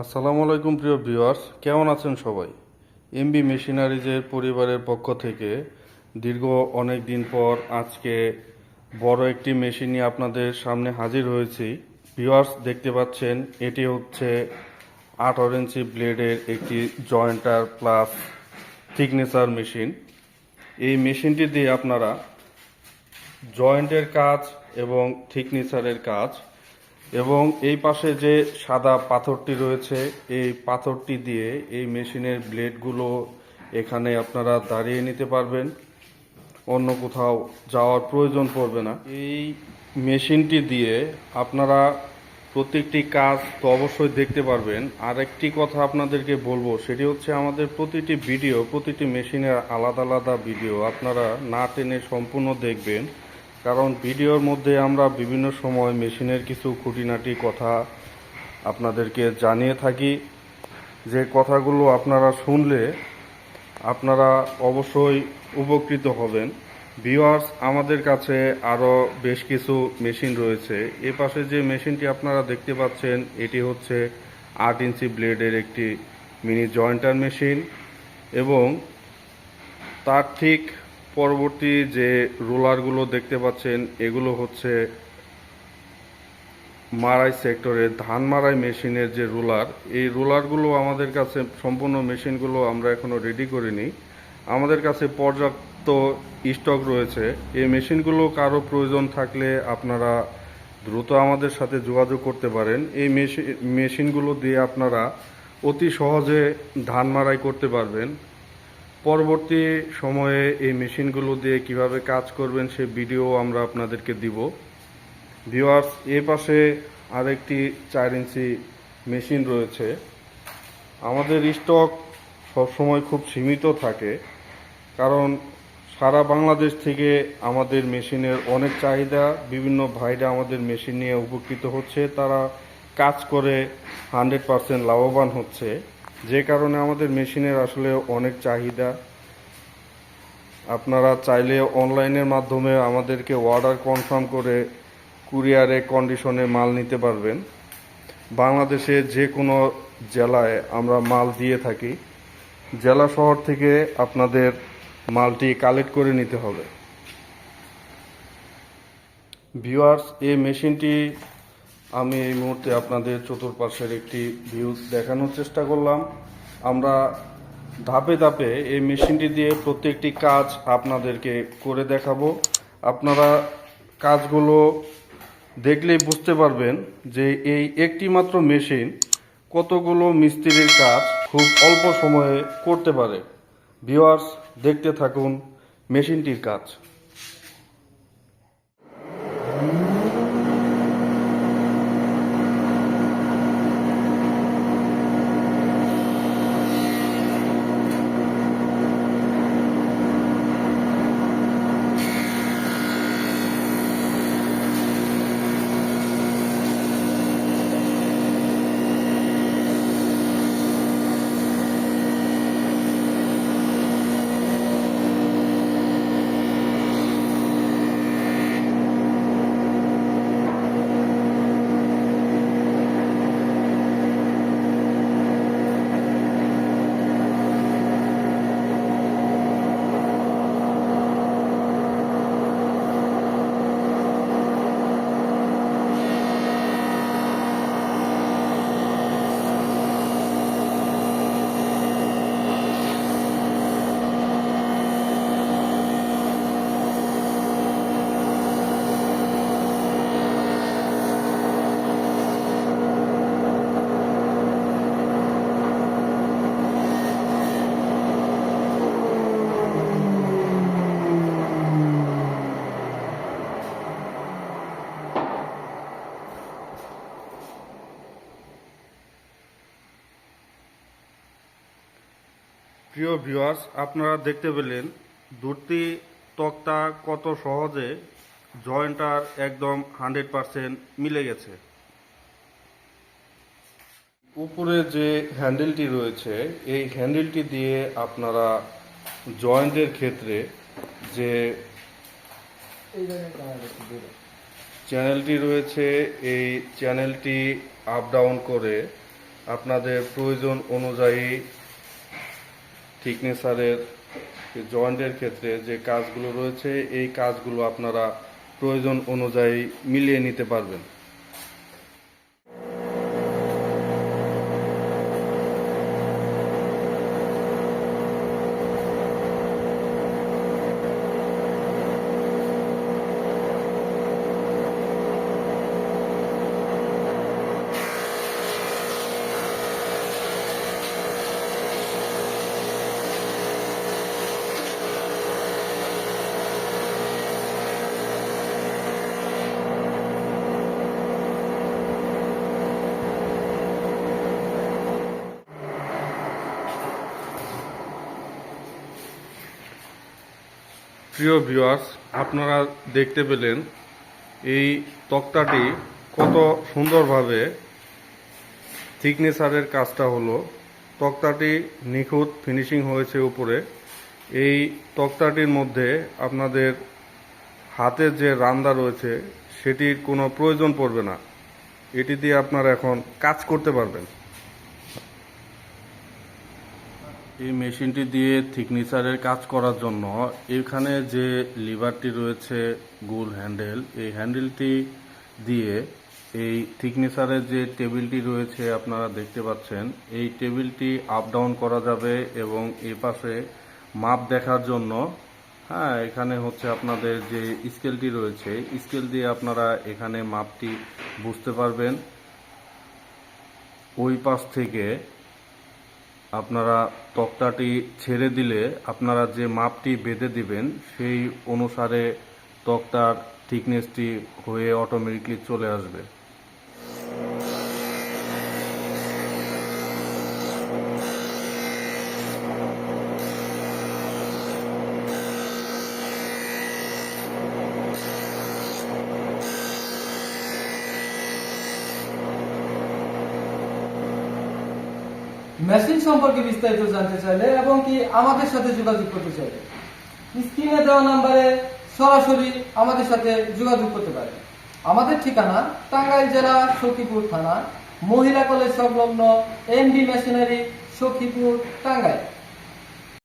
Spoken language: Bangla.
আসসালামু আলাইকুম, প্রিয় ভিউয়ার্স। কেমন আছেন সবাই? এমবি মেশিনারিজের পরিবারের পক্ষ থেকে দীর্ঘ অনেক দিন পর আজকে বড় একটি মেশিন নিয়ে আপনাদের সামনে হাজির হয়েছি। ভিউয়ার্স, দেখতে পাচ্ছেন, এটি হচ্ছে আঠারো ইঞ্চি ব্লেডের একটি জয়েন্টার প্লাস থিকনেসার মেশিন। এই মেশিনটি দিয়ে আপনারা জয়েন্টের কাজ এবং থিকনেসারের কাজ এবং এই পাশে যে সাদা পাথরটি রয়েছে, এই পাথরটি দিয়ে এই মেশিনের ব্লেডগুলো এখানে আপনারা দাঁড়িয়ে নিতে পারবেন। অন্য কোথাও যাওয়ার প্রয়োজন পড়বে না। এই মেশিনটি দিয়ে আপনারা প্রত্যেকটি কাজ তো অবশ্যই দেখতে পারবেন। আর একটি কথা আপনাদেরকে বলব, সেটি হচ্ছে আমাদের প্রতিটি ভিডিও, প্রতিটি মেশিনের আলাদা আলাদা ভিডিও আপনারা না টেনে সম্পূর্ণ দেখবেন। কারণ ভিডিওর মধ্যে আমরা বিভিন্ন সময় মেশিনের কিছু খুঁটিনাটি কথা আপনাদেরকে জানিয়ে থাকি। যে কথাগুলো আপনারা শুনলে আপনারা অবশ্যই উপকৃত হবেন। ভিউয়ার্স আমাদের কাছে আরও বেশ কিছু মেশিন রয়েছে। এ পাশে যে মেশিনটি আপনারা দেখতে পাচ্ছেন, এটি হচ্ছে আট ইঞ্চি ব্লেডের একটি মিনি জয়েন্টার মেশিন এবং তার ঠিক পরবর্তী যে রোলারগুলো দেখতে পাচ্ছেন, এগুলো হচ্ছে মারাই সেক্টরে ধান মারাই মেশিনের যে রোলার, এই রোলারগুলো আমাদের কাছে, সম্পূর্ণ মেশিনগুলো আমরা এখনও রেডি করিনি। আমাদের কাছে পর্যাপ্ত স্টক রয়েছে। এই মেশিনগুলো কারও প্রয়োজন থাকলে আপনারা দ্রুত আমাদের সাথে যোগাযোগ করতে পারেন। এই মেশিন মেশিনগুলো দিয়ে আপনারা অতি সহজে ধান মারাই করতে পারবেন। পরবর্তী সময়ে এই মেশিনগুলো দিয়ে কীভাবে কাজ করবেন সে ভিডিও আমরা আপনাদেরকে দিব। ভিওয়ার্স এ পাশে আরেকটি চার ইঞ্চি মেশিন রয়েছে। আমাদের স্টক সবসময় খুব সীমিত থাকে, কারণ সারা বাংলাদেশ থেকে আমাদের মেশিনের অনেক চাহিদা, বিভিন্ন ভাইরা আমাদের মেশিন নিয়ে উপকৃত হচ্ছে, তারা কাজ করে হান্ড্রেড পারসেন্ট লাভবান হচ্ছে। যে কারণে আমাদের মেশিনের আসলে অনেক চাহিদা। আপনারা চাইলে অনলাইনের মাধ্যমে আমাদেরকে অর্ডার কনফার্ম করে কুরিয়ারে, কন্ডিশনে মাল নিতে পারবেন। বাংলাদেশে যে কোনো জেলায় আমরা মাল দিয়ে থাকি। জেলা শহর থেকে আপনাদের মালটি কালেক্ট করে নিতে হবে। ভিউয়ার্স, এই মেশিনটি আমি এই মুহূর্তে আপনাদের চতুর্পাশের একটি ভিউ দেখানোর চেষ্টা করলাম। আমরা ধাপে ধাপে এই মেশিনটি দিয়ে প্রত্যেকটি কাজ আপনাদেরকে করে দেখাবো। আপনারা কাজগুলো দেখলেই বুঝতে পারবেন যে এই একটি মাত্র মেশিন কতগুলো মিস্ত্রির কাজ খুব অল্প সময়ে করতে পারে। ভিউয়ার্স দেখতে থাকুন মেশিনটির কাজ। প্রিয় ভিউয়ার্স, আপনারা দেখতে পেলেন দুটি তক্তা কত সহজে জয়েন্টার একদম হান্ড্রেড পারসেন্ট মিলে গেছে। উপরে যে হ্যান্ডেলটি রয়েছে, এই হ্যান্ডেলটি দিয়ে আপনারা জয়েন্টের ক্ষেত্রে যে চ্যানেলটি রয়েছে, এই চ্যানেলটি আপ ডাউন করে আপনাদের প্রয়োজন অনুযায়ী থিকনেসারের জয়েন্টের ক্ষেত্রে যে কাজগুলো রয়েছে এই কাজগুলো আপনারা প্রয়োজন অনুযায়ী মিলিয়ে নিতে পারবেন। প্রিয় ভিউয়ার্স আপনারা দেখতে পেলেন এই তক্তাটি কত সুন্দরভাবে থিকনেসারের কাজটা হলো। তক্তাটি নিখুঁত ফিনিশিং হয়েছে উপরে। এই তক্তাটির মধ্যে আপনাদের হাতের যে রান্দা রয়েছে, সেটির কোনো প্রয়োজন পড়বে না। এটি দিয়ে আপনারা এখন কাজ করতে পারবেন। এই মেশিনটি দিয়ে থিকনেসারের কাজ করার জন্য এখানে যে লিভারটি রয়েছে, গোল হ্যান্ডেল, এই হ্যান্ডেলটি দিয়ে এই থিকনেসারের যে টেবিলটি রয়েছে আপনারা দেখতে পাচ্ছেন, এই টেবিলটি আপ ডাউন করা যাবে এবং এই পাশে মাপ দেখার জন্য হ্যাঁ এখানে হচ্ছে আপনাদের যে স্কেলটি রয়েছে, স্কেল দিয়ে আপনারা এখানে মাপটি বুঝতে পারবেন। ওই পাশ থেকে আপনারা তক্তাটি ছেড়ে দিলে আপনারা যে মাপটি বেঁধে দিবেন, সেই অনুসারে তক্তার থিকনেসটি হয়ে অটোমেটিকলি চলে আসবে। মেশিন সম্পর্কে বিস্তারিত জানতে চাইলে এবং কি আমাদের সাথে যোগাযোগ করতে চাইলে, স্ক্রিনে দেওয়া নাম্বারে সরাসরি আমাদের সাথে যোগাযোগ করতে পারে আমাদের ঠিকানা টাঙ্গাইল জেলা সখীপুর থানা, মহিলা কলেজ সংলগ্ন এমডি মেশিনারি সখীপুর, টাঙ্গাইল।